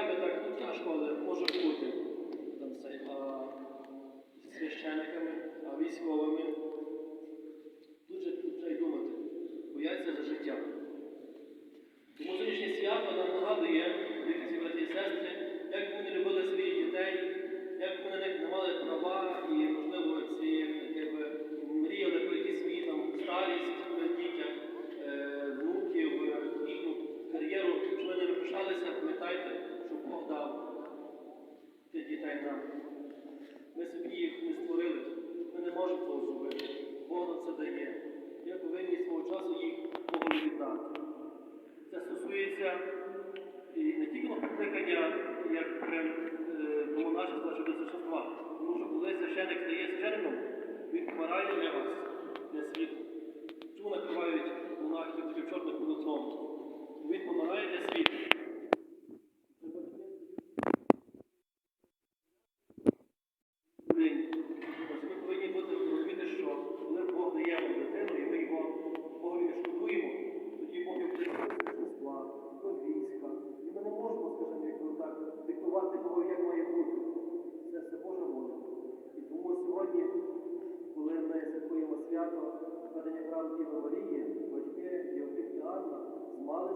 Remember the стосується і не тільки покликання, як прям е, було наше, що до существа. Тому що коли священик стає священником, він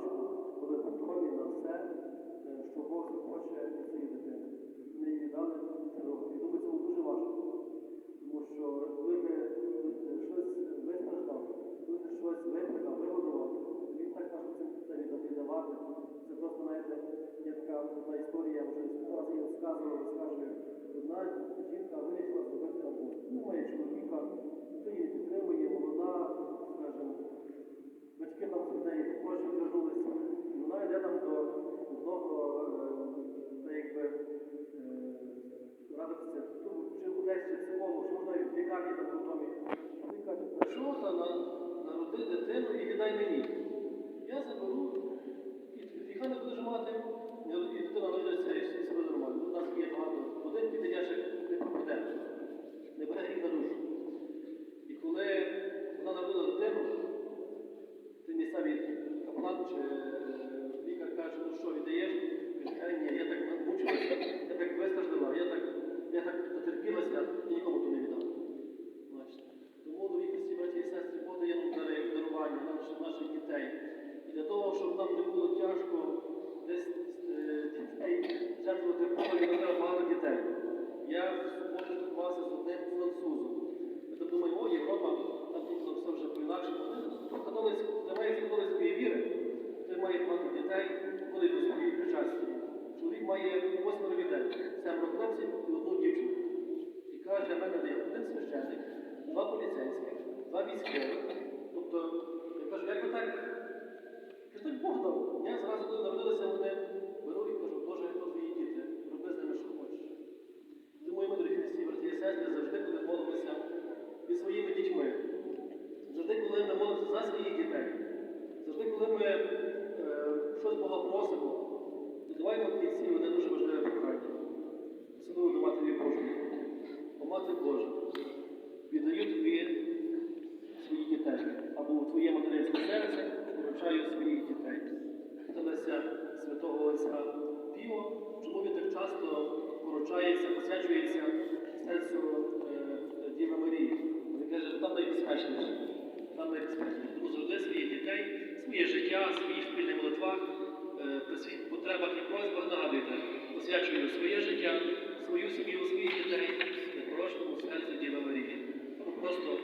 бачимо, коли готові на все, е, що Бог хоче від цієї дитини. Ми її дали це робити. І думаю, це дуже важко. Тому що коли ми е, щось вистраждав, коли ми щось виприкав, вигодував, він так наш це давати. Це просто знаєте, є така одна історія, я вже раз її розказував, розкажу, одна жінка вирішила зробити або Ну, чоловіка. так, як у домі. Наприклад, почув на народи дитину і віддай мені. священик, два поліцейських, два військових. Тобто, я кажу, як ви так? Кажуть, Бог дав. Я зразу коли народилися вони. Богословська піво, чому він так часто поручається, посвячується серцю е, Діви Марії. Він каже, що там найбезпечніше. Там найбезпечніше. Тому завжди своїх дітей, своє життя, своїх спільних молитвах, е, при своїх потребах і просьбах нагадуйте, посвячую своє життя, свою сім'ю, своїх дітей, хорошому серцю Діви Марії. Просто